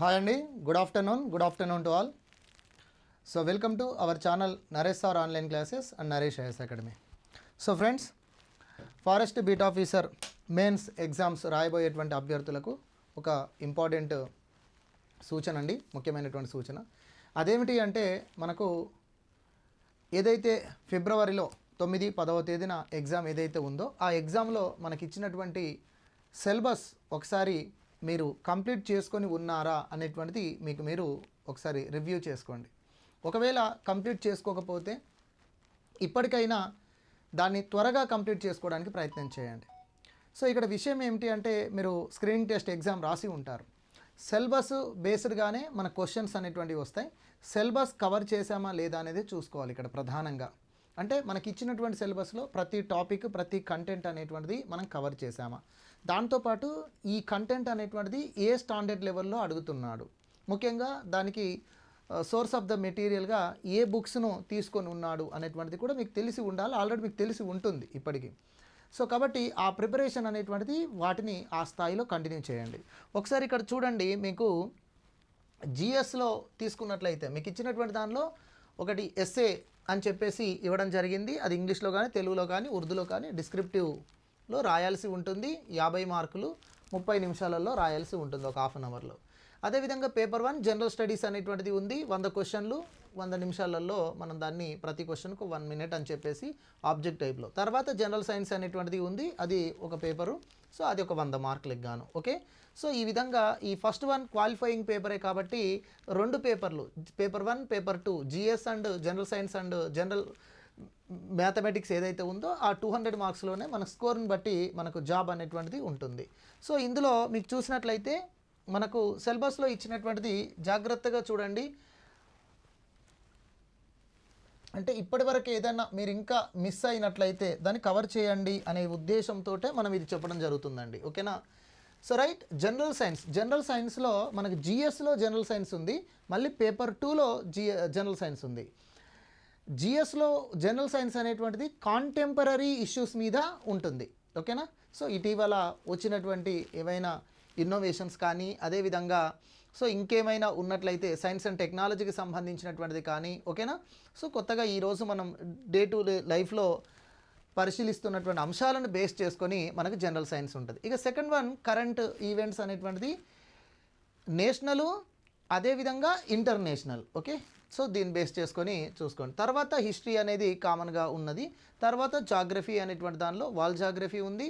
Hi అండి good afternoon good afternoon to all so welcome to our channel Naresh sir online classes and Naresh IAS academy so friends forest beat officer mains exams రాయబోయేటువంటి అభ్యర్థులకు ఒక important సూచన అండి ముఖ్యమైనటువంటి సూచన. అదేమిటి అంటే మనకు ఏదైతే ఫిబ్రవరిలో తొమ్మిది పదవ తేదీన ఎగ్జామ్ ఏదైతే ఉందో ఆ ఎగ్జామ్లో మనకి ఇచ్చినటువంటి సిలబస్ ఒకసారి మీరు కంప్లీట్ చేసుకొని ఉన్నారా అనేటువంటిది మీకు మీరు ఒకసారి రివ్యూ చేసుకోండి. ఒకవేళ కంప్లీట్ చేసుకోకపోతే ఇప్పటికైనా దాన్ని త్వరగా కంప్లీట్ చేసుకోవడానికి ప్రయత్నం చేయండి. సో ఇక్కడ విషయం ఏమిటి అంటే మీరు స్క్రీనింగ్ టెస్ట్ ఎగ్జామ్ రాసి ఉంటారు. సిలబస్ బేస్డ్గానే మన క్వశ్చన్స్ అనేటువంటివి వస్తాయి. సిలబస్ కవర్ చేసామా లేదా అనేది చూసుకోవాలి ఇక్కడ ప్రధానంగా. అంటే మనకి ఇచ్చినటువంటి సిలబస్లో ప్రతి టాపిక్ ప్రతి కంటెంట్ అనేటువంటిది మనం కవర్ చేసామా దాంతోపాటు ఈ కంటెంట్ అనేటువంటిది ఏ స్టాండర్డ్ లెవెల్లో అడుగుతున్నాడు? ముఖ్యంగా దానికి సోర్స్ ఆఫ్ ద మెటీరియల్గా ఏ బుక్స్ను తీసుకొని ఉన్నాడు అనేటువంటిది కూడా మీకు తెలిసి ఉండాలి. ఆల్రెడీ మీకు తెలిసి ఉంటుంది ఇప్పటికీ. సో కాబట్టి ఆ ప్రిపరేషన్ అనేటువంటిది వాటిని ఆ స్థాయిలో కంటిన్యూ చేయండి. ఒకసారి ఇక్కడ చూడండి మీకు జిఎస్లో తీసుకున్నట్లయితే మీకు ఇచ్చినటువంటి దానిలో ఒకటి ఎస్ఏ అని చెప్పేసి ఇవ్వడం జరిగింది. అది ఇంగ్లీష్లో కానీ తెలుగులో కానీ ఉర్దూలో కానీ డిస్క్రిప్టివ్ లో రాయాల్సి ఉంటుంది. యాభై మార్కులు ముప్పై నిమిషాలలో రాయాల్సి ఉంటుంది ఒక హాఫ్ అన్ అవర్లో. అదేవిధంగా పేపర్ వన్ జనరల్ స్టడీస్ అనేటువంటిది ఉంది. వంద క్వశ్చన్లు వంద నిమిషాలలో మనం దాన్ని ప్రతి క్వశ్చన్కు వన్ మినిట్ అని చెప్పేసి ఆబ్జెక్ట్ టైప్లో. తర్వాత జనరల్ సైన్స్ అనేటువంటిది ఉంది. అది ఒక పేపరు. సో అది ఒక వంద మార్కులకు గాను. ఓకే? సో ఈ విధంగా ఈ ఫస్ట్ వన్ క్వాలిఫైయింగ్ పేపరే కాబట్టి రెండు పేపర్లు paper one paper two G S and general science and general mathematics ఏదైతే ఉందో ఆ టూ హండ్రెడ్ మార్క్స్లోనే మన స్కోర్ని బట్టి మనకు జాబ్ అనేటువంటిది ఉంటుంది. సో ఇందులో మీకు చూసినట్లయితే మనకు సిలబస్లో ఇచ్చినటువంటిది జాగ్రత్తగా చూడండి. అంటే ఇప్పటివరకు ఏదైనా మీరు ఇంకా మిస్ అయినట్లయితే దాన్ని కవర్ చేయండి అనే ఉద్దేశంతో మనం ఇది చెప్పడం జరుగుతుందండి. ఓకేనా? So right general science. General సైన్స్లో మనకు జిఎస్లో జనరల్ సైన్స్ ఉంది. మళ్ళీ పేపర్ టూలో జి జనరల్ సైన్స్ ఉంది. జిఎస్లో జనరల్ సైన్స్ అనేటువంటిది కాంటెంపరీ ఇష్యూస్ మీద ఉంటుంది. ఓకేనా? సో ఇటీవల వచ్చినటువంటి ఏవైనా ఇన్నోవేషన్స్ కానీ అదేవిధంగా సో ఇంకేమైనా ఉన్నట్లయితే సైన్స్ అండ్ టెక్నాలజీకి సంబంధించినటువంటిది కానీ ఓకేనా? సో కొత్తగా ఈరోజు మనం డే టు డే లైఫ్లో పరిశీలిస్తున్నటువంటి అంశాలను బేస్ చేసుకొని మనకు జనరల్ సైన్స్ ఉంటుంది. ఇక సెకండ్ వన్ కరెంట్ ఈవెంట్స్ అనేటువంటిది నేషనలు అదేవిధంగా ఇంటర్నేషనల్ ఓకే? సో దీన్ని బేస్ చేసుకొని చూసుకోండి. తర్వాత హిస్టరీ అనేది కామన్గా ఉన్నది. తర్వాత జాగ్రఫీ అనేటువంటి దానిలో వాల్ జాగ్రఫీ ఉంది.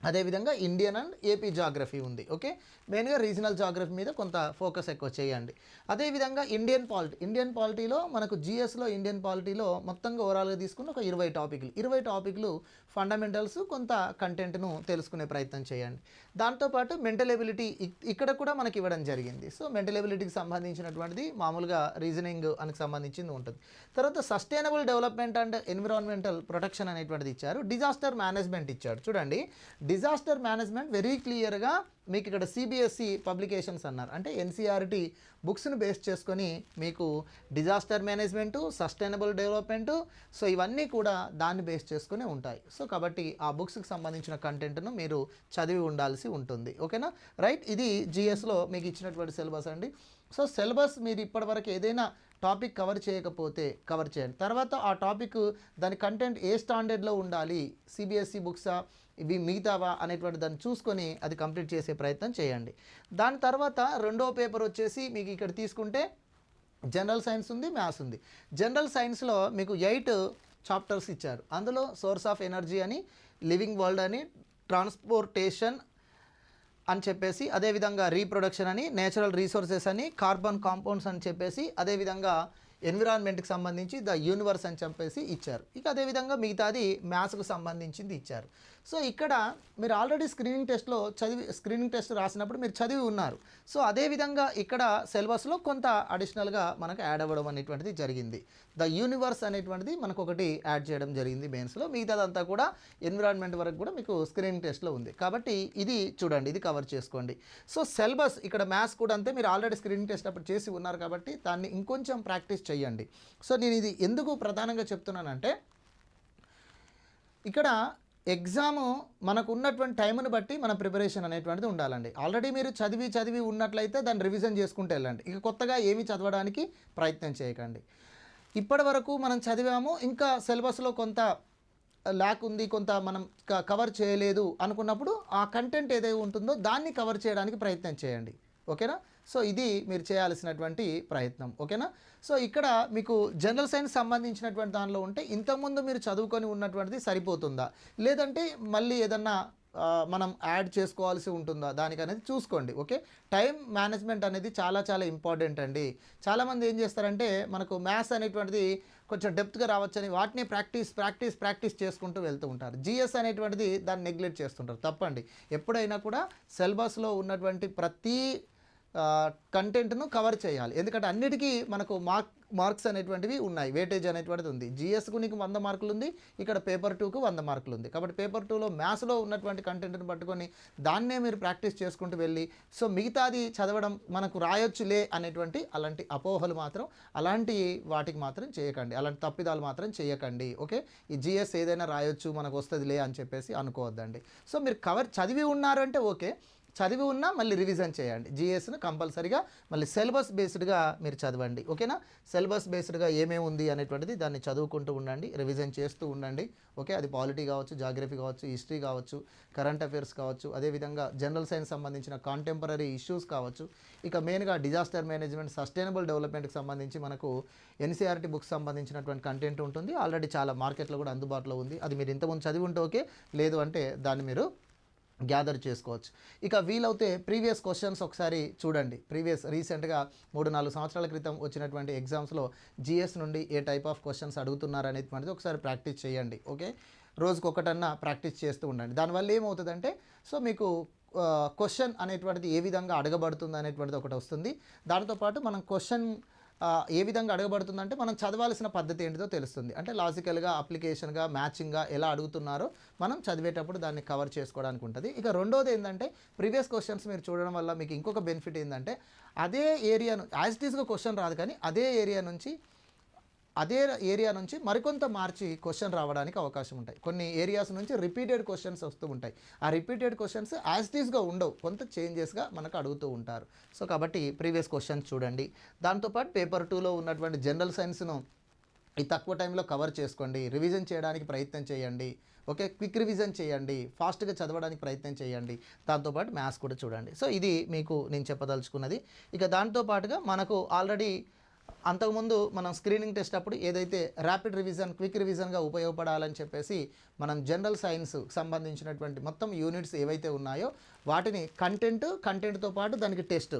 అదేవిధంగా Indian and A P geography ఉంది ఓకే? మెయిన్గా రీజనల్ జాగ్రఫీ మీద కొంత ఫోకస్ ఎక్కువ చేయండి. అదేవిధంగా ఇండియన్ పాలిటీ ఇండియన్ పాలిటీలో మనకు జిఎస్లో ఇండియన్ పాలిటీలో మొత్తంగా ఓవరాల్గా తీసుకుని ఒక ఇరవై టాపిక్లు. ఇరవై టాపిక్లు ఫండమెంటల్స్ కొంత కంటెంట్ను తెలుసుకునే ప్రయత్నం చేయండి. దాంతోపాటు మెంటల్ ఎబిలిటీ ఇక్కడ కూడా మనకి ఇవ్వడం జరిగింది. సో మెంటల్ ఎబిలిటీకి సంబంధించినటువంటిది మామూలుగా రీజనింగ్ అని సంబంధించింది ఉంటుంది. తర్వాత sustainable development and environmental protection అనేటువంటిది ఇచ్చారు. డిజాస్టర్ మేనేజ్మెంట్ ఇచ్చాడు. చూడండి డిజాస్టర్ మేనేజ్మెంట్ వెరీ క్లియర్గా మీకు ఇక్కడ సిబిఎస్ఈ పబ్లికేషన్స్ అన్నారు. అంటే ఎన్సీఆర్టీ బుక్స్ను బేస్ చేసుకొని మీకు disaster management sustainable development so ఇవన్నీ కూడా దాన్ని బేస్ చేసుకుని ఉంటాయి. సో కాబట్టి ఆ బుక్స్కి సంబంధించిన కంటెంట్ను మీరు చదివి ఉండాల్సి ఉంటుంది. ఓకేనా? రైట్? ఇది జిఎస్లో మీకు ఇచ్చినటువంటి సిలబస్ అండి. సో సిలబస్ మీరు ఇప్పటివరకు ఏదైనా టాపిక్ కవర్ చేయకపోతే కవర్ చేయండి. తర్వాత ఆ టాపిక్ దాని కంటెంట్ ఏ స్టాండర్డ్లో ఉండాలి? సిబిఎస్ఈ బుక్సా? ఇవి మిగతావా? అనేటువంటి దాన్ని చూసుకొని అది కంప్లీట్ చేసే ప్రయత్నం చేయండి. దాని తర్వాత రెండో పేపర్ వచ్చేసి మీకు ఇక్కడ తీసుకుంటే జనరల్ సైన్స్ ఉంది మ్యాథ్స్ ఉంది. జనరల్ సైన్స్లో మీకు ఎయిట్ చాప్టర్స్ ఇచ్చారు. అందులో సోర్స్ ఆఫ్ ఎనర్జీ అని లివింగ్ వరల్డ్ అని ట్రాన్స్పోర్టేషన్ అని చెప్పేసి అదేవిధంగా రీప్రొడక్షన్ అని నేచురల్ రీసోర్సెస్ అని కార్బన్ కాంపౌండ్స్ అని చెప్పేసి అదేవిధంగా ఎన్విరాన్మెంట్కి సంబంధించి ద యూనివర్స్ అని చెప్పేసి ఇచ్చారు. ఇక అదేవిధంగా మిగతాది మ్యాథ్స్కు సంబంధించింది ఇచ్చారు. సో ఇక్కడ మీరు ఆల్రెడీ స్క్రీనింగ్ టెస్ట్లో చదివి స్క్రీనింగ్ టెస్ట్ రాసినప్పుడు మీరు చదివి ఉన్నారు. సో అదేవిధంగా ఇక్కడ సిలబస్లో కొంత అడిషనల్గా మనకు యాడ్ అవ్వడం అనేటువంటిది జరిగింది. ద యూనివర్స్ అనేటువంటిది మనకు ఒకటి యాడ్ చేయడం జరిగింది మెయిన్స్లో. మిగతాదంతా కూడా ఎన్విరాన్మెంట్ వరకు కూడా మీకు స్క్రీనింగ్ టెస్ట్లో ఉంది. కాబట్టి ఇది చూడండి ఇది కవర్ చేసుకోండి. సో సిలబస్ ఇక్కడ మ్యాథ్స్ కూడా అంతే. మీరు ఆల్రెడీ స్క్రీనింగ్ టెస్ట్ అప్పుడు చేసి ఉన్నారు కాబట్టి దాన్ని ఇంకొంచెం ప్రాక్టీస్ చేయండి. సో నేను ఇది ఎందుకు ప్రధానంగా చెప్తున్నానంటే ఇక్కడ ఎగ్జామ్ మనకు ఉన్నటువంటి టైంను బట్టి మన ప్రిపరేషన్ అనేటువంటిది ఉండాలండి. ఆల్రెడీ మీరు చదివి చదివి ఉన్నట్లయితే దాన్ని రివిజన్ చేసుకుంటూ వెళ్ళండి. ఇక కొత్తగా ఏమి చదవడానికి ప్రయత్నం చేయకండి. ఇప్పటి వరకు మనం చదివాము ఇంకా సిలబస్లో కొంత ల్యాక్ ఉంది కొంత మనం క- కవర్ చేయలేదు అనుకున్నప్పుడు ఆ కంటెంట్ ఏదైతే ఉంటుందో దాన్ని కవర్ చేయడానికి ప్రయత్నం చేయండి. ఓకేనా? సో ఇది మీరు చేయాల్సినటువంటి ప్రయత్నం ఓకేనా? సో ఇక్కడ మీకు జనరల్ సైన్స్ సంబంధించినటువంటి దానిలో ఉంటే ఇంతకుముందు మీరు చదువుకొని ఉన్నటువంటిది సరిపోతుందా? లేదంటే మళ్ళీ ఏదన్నా మనం యాడ్ చేసుకోవాల్సి ఉంటుందా? దానికి అనేది చూసుకోండి ఓకే? టైం మేనేజ్మెంట్ అనేది చాలా చాలా ఇంపార్టెంట్ అండి. చాలామంది ఏం చేస్తారంటే మనకు మ్యాథ్స్ అనేటువంటిది కొంచెం డెప్త్గా రావచ్చని వాటిని ప్రాక్టీస్ ప్రాక్టీస్ ప్రాక్టీస్ చేసుకుంటూ వెళ్తూ ఉంటారు. జిఎస్ అనేటువంటిది దాన్ని నెగ్లెక్ట్ చేస్తుంటారు తప్పండి. ఎప్పుడైనా కూడా సిలబస్లో ఉన్నటువంటి ప్రతి కంటెంట్ను కవర్ చేయాలి. ఎందుకంటే అన్నిటికీ మనకు మార్క్ మార్క్స్ అనేటువంటివి ఉన్నాయి. వేటేజ్ అనేటువంటిది ఉంది. జిఎస్కు నీకు వంద మార్కులు ఉంది. ఇక్కడ పేపర్ టూకు వంద మార్కులు ఉంది. కాబట్టి పేపర్ టూలో మ్యాథ్స్లో ఉన్నటువంటి కంటెంట్ని పట్టుకొని దాన్నే మీరు ప్రాక్టీస్ చేసుకుంటూ వెళ్ళి సో మిగతాది చదవడం మనకు రాయొచ్చులే అనేటువంటి అలాంటి అపోహలు మాత్రం అలాంటి వాటికి మాత్రం చేయకండి. అలాంటి తప్పిదాలు మాత్రం చేయకండి. ఓకే? ఈ జిఎస్ ఏదైనా రాయొచ్చు మనకు వస్తుందిలే అని చెప్పేసి అనుకోవద్దండి. సో మీరు కవర్ చదివి ఉన్నారంటే ఓకే. చదివి ఉన్నా మళ్ళీ రివిజన్ చేయండి. జిఎస్ను కంపల్సరీగా మళ్ళీ సిలబస్ బేస్డ్గా మీరు చదవండి. ఓకేనా సిలబస్ బేస్డ్గా ఏమేమి ఉంది అనేటువంటిది దాన్ని చదువుకుంటూ ఉండండి రివిజన్ చేస్తూ ఉండండి. ఓకే అది పాలిటీ కావచ్చు జాగ్రఫీ కావచ్చు హిస్టరీ కావచ్చు కరెంట్ అఫైర్స్ కావచ్చు అదేవిధంగా జనరల్ సైన్స్ సంబంధించిన కాంటెంపరీ ఇష్యూస్ కావచ్చు. ఇక మెయిన్గా డిజాస్టర్ మేనేజ్మెంట్ సస్టైనబుల్ డెవలప్మెంట్కి సంబంధించి మనకు ఎన్సీఆర్టీ బుక్స్ సంబంధించినటువంటి కంటెంట్ ఉంటుంది. ఆల్రెడీ చాలా మార్కెట్లో కూడా అందుబాటులో ఉంది. అది మీరు ఇంతకుముందు చదివి ఉంటే ఓకే లేదు అంటే దాన్ని మీరు గ్యాదర్ చేసుకోవచ్చు. ఇక వీలైతే ప్రీవియస్ క్వశ్చన్స్ ఒకసారి చూడండి. ప్రీవియస్ రీసెంట్గా మూడు నాలుగు సంవత్సరాల క్రితం వచ్చినటువంటి ఎగ్జామ్స్లో జిఎస్ నుండి ఏ టైప్ ఆఫ్ క్వశ్చన్స్ అడుగుతున్నారు అనేటువంటిది ఒకసారి ప్రాక్టీస్ చేయండి. ఓకే? రోజుకొకటన్నా ప్రాక్టీస్ చేస్తూ ఉండండి. దానివల్ల ఏమవుతుందంటే సో మీకు క్వశ్చన్ అనేటువంటిది ఏ విధంగా అడగబడుతుంది అనేటువంటిది ఒకటి వస్తుంది. దాంతోపాటు మనం క్వశ్చన్ ఏ విధంగా అడగబడుతుందంటే మనం చదవాల్సిన పద్ధతి ఏంటిదో తెలుస్తుంది. అంటే లాజికల్గా అప్లికేషన్గా మ్యాచింగ్గా ఎలా అడుగుతున్నారో మనం చదివేటప్పుడు దాన్ని కవర్ చేసుకోవడానికి ఉంటుంది. ఇక రెండోది ఏంటంటే ప్రీవియస్ క్వశ్చన్స్ మీరు చూడడం వల్ల మీకు ఇంకొక బెనిఫిట్ ఏంటంటే అదే ఏరియాను యాజ్ ఇట్ ఈస్గా క్వశ్చన్ రాదు కానీ అదే ఏరియా నుంచి అదే ఏరియా నుంచి మరికొంత మార్చి క్వశ్చన్ రావడానికి అవకాశం ఉంటాయి. కొన్ని ఏరియాస్ నుంచి రిపీటెడ్ క్వశ్చన్స్ వస్తూ ఉంటాయి. ఆ రిపీటెడ్ క్వశ్చన్స్ యాజ్టీస్గా ఉండవు. కొంత చేంజెస్గా మనకు అడుగుతూ ఉంటారు. సో కాబట్టి ప్రీవియస్ క్వశ్చన్స్ చూడండి. దాంతోపాటు పేపర్ టూలో ఉన్నటువంటి జనరల్ సైన్స్ను ఈ తక్కువ టైంలో కవర్ చేసుకోండి. రివిజన్ చేయడానికి ప్రయత్నం చేయండి. ఓకే క్విక్ రివిజన్ చేయండి. ఫాస్ట్గా చదవడానికి ప్రయత్నం చేయండి. దాంతోపాటు మ్యాథ్స్ కూడా చూడండి. సో ఇది మీకు నేను చెప్పదలుచుకున్నది. ఇక దాంతో పాటుగా మనకు ఆల్రెడీ అంతకుముందు మనం స్క్రీనింగ్ టెస్ట్ అప్పుడు ఏదైతే ర్యాపిడ్ రివిజన్ క్విక్ రివిజన్గా ఉపయోగపడాలని చెప్పేసి మనం జనరల్ సైన్స్ సంబంధించినటువంటి మొత్తం యూనిట్స్ ఏవైతే ఉన్నాయో వాటిని కంటెంట్ కంటెంట్తో పాటు దానికి టెస్ట్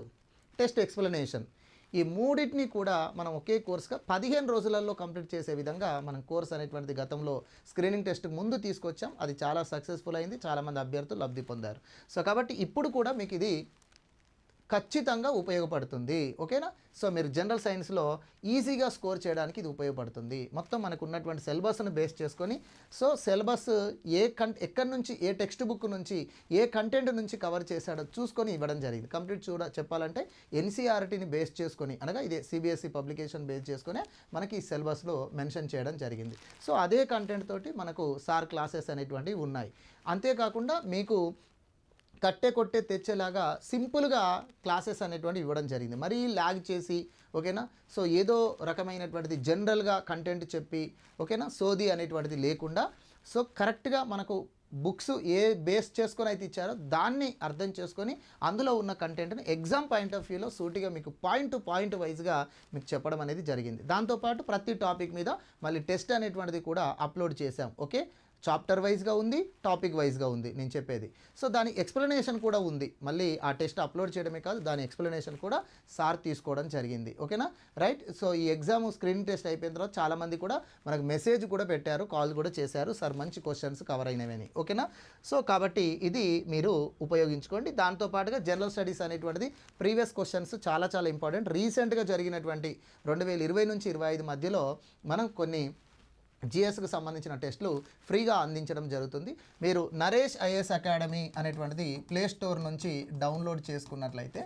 టెస్ట్ ఎక్స్ప్లెనేషన్ ఈ మూడింటిని కూడా మనం ఒకే కోర్స్గా పదిహేను రోజులలో కంప్లీట్ చేసే విధంగా మనం కోర్స్ అనేటువంటిది గతంలో స్క్రీనింగ్ టెస్ట్ ముందు తీసుకొచ్చాం. అది చాలా సక్సెస్ఫుల్ అయింది. చాలామంది అభ్యర్థులు లబ్ధి పొందారు. సో కాబట్టి ఇప్పుడు కూడా మీకు ఇది ఖచ్చితంగా ఉపయోగపడుతుంది. ఓకేనా? సో మీరు జనరల్ సైన్స్లో ఈజీగా స్కోర్ చేయడానికి ఇది ఉపయోగపడుతుంది. మొత్తం మనకు ఉన్నటువంటి సిలబస్ను బేస్ చేసుకొని సో సిలబస్ ఏ కం ఎక్కడి నుంచి ఏ టెక్స్ట్ బుక్ నుంచి ఏ కంటెంట్ నుంచి కవర్ చేశాడో చూసుకొని ఇవ్వడం జరిగింది. కంప్లీట్ చూడ చెప్పాలంటే ఎన్సీఆర్టీని బేస్ చేసుకొని అనగా ఇదే సిబిఎస్ఈ పబ్లికేషన్ బేస్ చేసుకొని మనకి ఈ సిలబస్లో మెన్షన్ చేయడం జరిగింది. సో అదే కంటెంట్ తోటి మనకు సార్ క్లాసెస్ అనేటువంటివి ఉన్నాయి. అంతేకాకుండా మీకు కట్టే కొట్టే తెచ్చేలాగా సింపుల్గా క్లాసెస్ అనేటువంటి ఇవ్వడం జరిగింది. మరీ ల్యాగ్ చేసి ఓకేనా? సో ఏదో రకమైనటువంటిది జనరల్గా కంటెంట్ చెప్పి ఓకేనా? సోది అనేటువంటిది లేకుండా సో కరెక్ట్గా మనకు బుక్స్ ఏ బేస్ చేసుకొని అయితే ఇచ్చారో దాన్ని అర్థం చేసుకొని అందులో ఉన్న కంటెంట్ని ఎగ్జామ్ పాయింట్ ఆఫ్ వ్యూలో సూటిగా మీకు పాయింట్ టు పాయింట్ వైజ్గా మీకు చెప్పడం అనేది జరిగింది. దాంతోపాటు ప్రతి టాపిక్ మీద మళ్ళీ టెస్ట్ అనేటువంటిది కూడా అప్లోడ్ చేశాం. ఓకే? చాప్టర్ వైజ్గా ఉంది టాపిక్ వైజ్గా ఉంది నేను చెప్పేది. సో దాని ఎక్స్ప్లెనేషన్ కూడా ఉంది. మళ్ళీ ఆ టెస్ట్ అప్లోడ్ చేయడమే కాదు దాని ఎక్స్ప్లెనేషన్ కూడా సార్ తీసుకోవడం జరిగింది. ఓకేనా? రైట్? సో ఈ ఎగ్జామ్ స్క్రీన్ టెస్ట్ అయిపోయిన తర్వాత చాలామంది కూడా మనకు మెసేజ్ కూడా పెట్టారు కాల్ కూడా చేశారు. సార్ మంచి క్వశ్చన్స్ కవర్ అయినవని ఓకేనా? సో కాబట్టి ఇది మీరు ఉపయోగించుకోండి. దాంతోపాటుగా జనరల్ స్టడీస్ అనేటువంటిది ప్రీవియస్ క్వశ్చన్స్ చాలా చాలా ఇంపార్టెంట్. రీసెంట్గా జరిగినటువంటి రెండు వేల ఇరవై నుంచి ఇరవై ఐదు మధ్యలో మనం కొన్ని జిఎస్కి సంబంధించిన టెస్టులు ఫ్రీగా అందించడం జరుగుతుంది. మీరు నరేష్ ఐఏఎస్ అకాడమీ అనేటువంటిది ప్లే స్టోర్ నుంచి డౌన్లోడ్ చేసుకున్నట్లయితే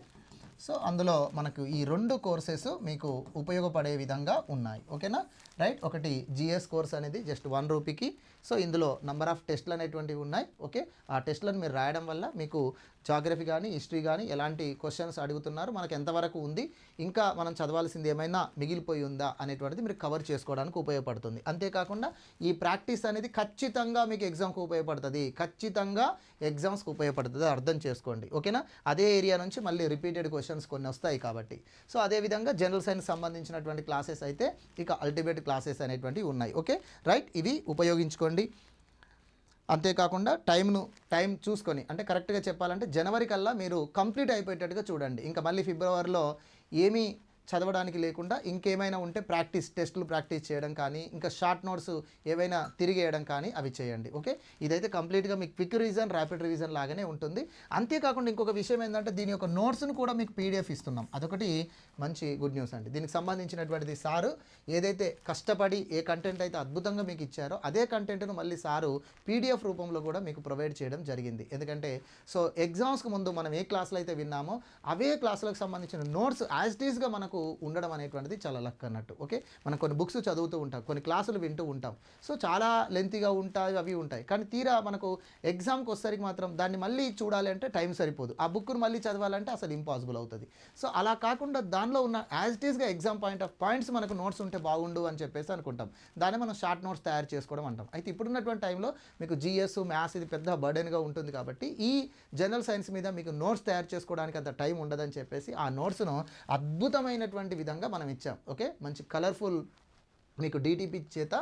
సో అందులో మనకు ఈ రెండు కోర్సెస్ మీకు ఉపయోగపడే విధంగా ఉన్నాయి. ఓకేనా? రైట్? ఒకటి జిఎస్ కోర్స్ అనేది జస్ట్ వన్ రూపీకి. సో ఇందులో నంబర్ ఆఫ్ టెస్ట్లు అనేటువంటివి ఉన్నాయి. ఓకే? ఆ టెస్ట్లను మీరు రాయడం వల్ల మీకు జాగ్రఫీ కానీ హిస్టరీ కానీ ఎలాంటి క్వశ్చన్స్ అడుగుతున్నారు మనకు ఎంతవరకు ఉంది ఇంకా మనం చదవాల్సింది ఏమైనా మిగిలిపోయి ఉందా అనేటువంటిది మీరు కవర్ చేసుకోవడానికి ఉపయోగపడుతుంది. అంతేకాకుండా ఈ ప్రాక్టీస్ అనేది ఖచ్చితంగా మీకు ఎగ్జామ్కి ఉపయోగపడుతుంది. ఖచ్చితంగా ఎగ్జామ్స్కి ఉపయోగపడుతుంది. అర్థం చేసుకోండి. ఓకేనా? అదే ఏరియా నుంచి మళ్ళీ రిపీటెడ్ క్వశ్చన్ క్వశ్చన్స్ కొన్ని వస్తాయి కాబట్టి. సో అదేవిధంగా జనరల్ సైన్స్ సంబంధించినటువంటి క్లాసెస్ అయితే ఇక అల్టిమేట్ క్లాసెస్ అనేటువంటివి ఉన్నాయి. ఓకే రైట్ ఇవి ఉపయోగించుకోండి. అంతేకాకుండా టైంను టైం చూసుకొని అంటే కరెక్ట్గా చెప్పాలంటే జనవరి కల్లా మీరు కంప్లీట్ అయిపోయేటట్టుగా చూడండి. ఇంకా మళ్ళీ ఫిబ్రవరిలో ఏమీ చదవడానికి లేకుండా ఇంకేమైనా ఉంటే ప్రాక్టీస్ టెస్టులు ప్రాక్టీస్ చేయడం కానీ ఇంకా షార్ట్ నోట్స్ ఏవైనా తిరిగేయడం కానీ అవి చేయండి ఓకే? ఇదైతే కంప్లీట్గా మీకు క్విక్ రివిజన్ ర్యాపిడ్ రివిజన్ లాగానే ఉంటుంది. అంతేకాకుండా ఇంకొక విషయం ఏంటంటే దీని యొక్క నోట్స్ను కూడా మీకు పీడిఎఫ్ ఇస్తున్నాం. అదొకటి మంచి గుడ్ న్యూస్ అండి. దీనికి సంబంధించినటువంటిది సారు ఏదైతే కష్టపడి ఏ కంటెంట్ అయితే అద్భుతంగా మీకు ఇచ్చారో అదే కంటెంట్ను మళ్ళీ సారు పీడిఎఫ్ రూపంలో కూడా మీకు ప్రొవైడ్ చేయడం జరిగింది. ఎందుకంటే సో ఎగ్జామ్స్కి ముందు మనం ఏ క్లాసులు అయితే విన్నామో అవే క్లాసులకు సంబంధించిన నోట్స్ యాజ్ టీస్గా మనకు ఉండడం అనేటువంటిది చాలా లక్ అన్నట్టు ఓకే? మనం కొన్ని బుక్స్ చదువుతూ ఉంటాం కొన్ని క్లాసులు వింటూ ఉంటాం. సో చాలా లెంతీగా ఉంటాయి అవి ఉంటాయి. కానీ తీరా మనకు ఎగ్జామ్కి వచ్చేసరికి మాత్రం దాన్ని మళ్ళీ చూడాలి అంటే టైం సరిపోదు. ఆ బుక్ను మళ్ళీ చదవాలంటే అసలు ఇంపాసిబుల్ అవుతుంది. సో అలా కాకుండా దానిలో ఉన్న యాజ్ ఇట్ ఈస్గా ఎగ్జామ్ పాయింట్ ఆఫ్ పాయింట్స్ మనకు నోట్స్ ఉంటే బాగుండు అని చెప్పేసి అనుకుంటాం. దాన్ని మనం షార్ట్ నోట్స్ తయారు చేసుకోవడం అంటాం. అయితే ఇప్పుడున్నటువంటి టైంలో మీకు జిఎస్ మ్యాథ్స్ ఇది పెద్ద బర్డెన్గా ఉంటుంది కాబట్టి ఈ జనరల్ సైన్స్ మీద మీకు నోట్స్ తయారు చేసుకోవడానికి అంత టైం ఉండదని చెప్పేసి ఆ నోట్స్ను అద్భుతమైన నచ్చినటువంటి విధంగా మనం ఇచ్చాం. ఓకే? మంచి కలర్ఫుల్ మీకు డీటీపీ చేత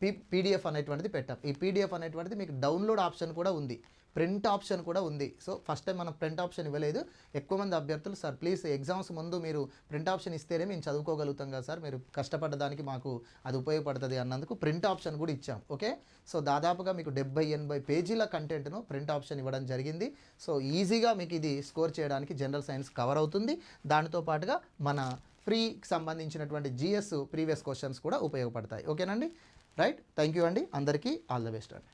పీ పీడిఎఫ్ అనేటువంటిది పెట్టాం. ఈ పీడిఎఫ్ అనేటువంటిది మీకు డౌన్లోడ్ ఆప్షన్ కూడా ఉంది. ప్రింట్ ఆప్షన్ కూడా ఉంది. సో ఫస్ట్ టైం మనం ప్రింట్ ఆప్షన్ ఇవ్వలేదు. ఎక్కువ మంది అభ్యర్థులు సార్ ప్లీజ్ ఎగ్జామ్స్ ముందు మీరు ప్రింట్ ఆప్షన్ ఇస్తేనే మేము చదువుకోగలుగుతాం కదా సార్. మీరు కష్టపడ్డదానికి మాకు అది ఉపయోగపడుతుంది అన్నందుకు ప్రింట్ ఆప్షన్ కూడా ఇచ్చాం. ఓకే? సో దాదాపుగా మీకు డెబ్బై ఎనభై పేజీల కంటెంట్ను ప్రింట్ ఆప్షన్ ఇవ్వడం జరిగింది. సో ఈజీగా మీకు ఇది స్కోర్ చేయడానికి జనరల్ సైన్స్ కవర్ అవుతుంది. దానితో పాటుగా మన ఫ్రీకి సంబంధించినటువంటి జిఎస్ ప్రీవియస్ క్వశ్చన్స్ కూడా ఉపయోగపడతాయి. ఓకేనండి? రైట్? థ్యాంక్ యూ అండి. అందరికీ ఆల్ ద బెస్ట్ అండి.